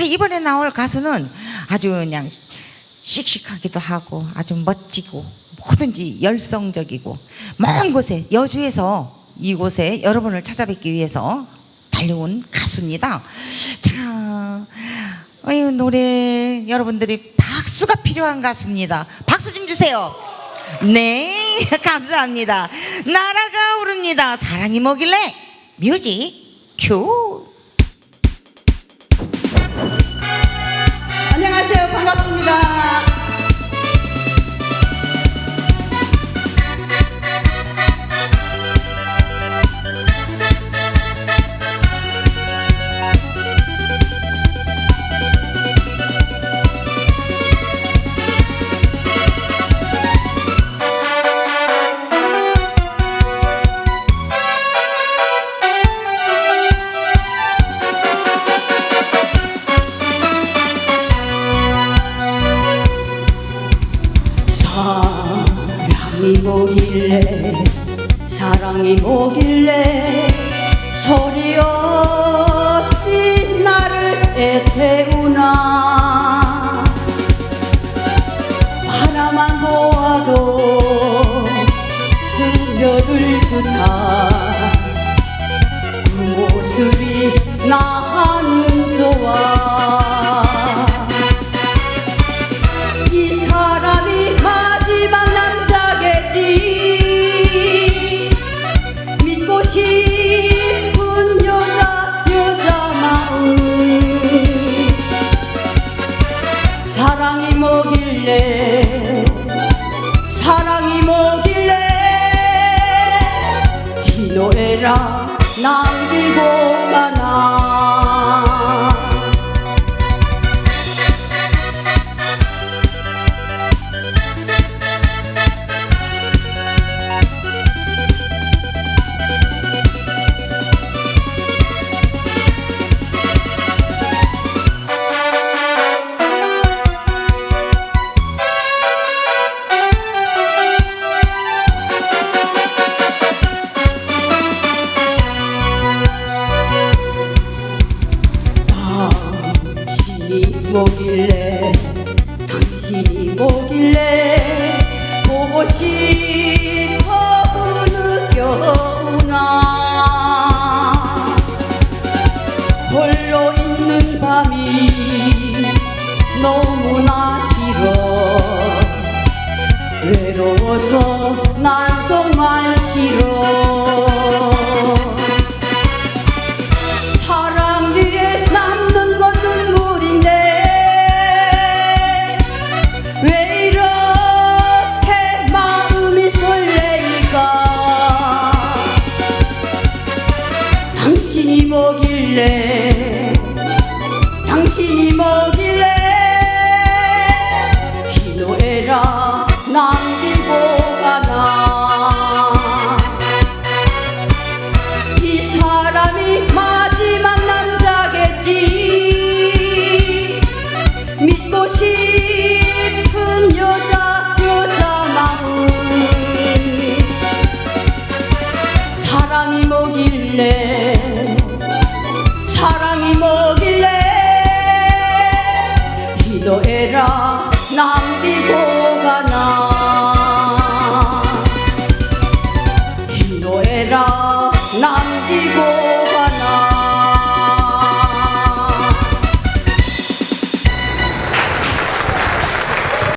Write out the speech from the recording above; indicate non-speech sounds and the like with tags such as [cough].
자, 이번에 나올 가수는 아주 그냥 씩씩하기도 하고 아주 멋지고 뭐든지 열성적이고 먼 곳에 여주에서 이곳에 여러분을 찾아뵙기 위해서 달려온 가수입니다. 자, 어유 노래 여러분들이 박수가 필요한 가수입니다. 박수 좀 주세요. 네, [laughs] 감사합니다. 나라가 오릅니다. 사랑이 뭐길래 뮤직 큐. า 사랑이 뭐길래 사랑이 뭐길래 소리 없이 나를 애태우나. 하나만 보아도 스며들 듯한 사랑이 뭐길래? 사랑이 뭐길래? 이 노래라 남기고 가나 뭐길래 당신이 뭐길래 보고 싶어 느껴오나. 홀로 있는 밤이 너무나 싫어. 외로워서 난 정말 싫어 당신이 뭐길래? 당신이 뭐길래? 희노애락 남기고 가나. 이 사람이 마지막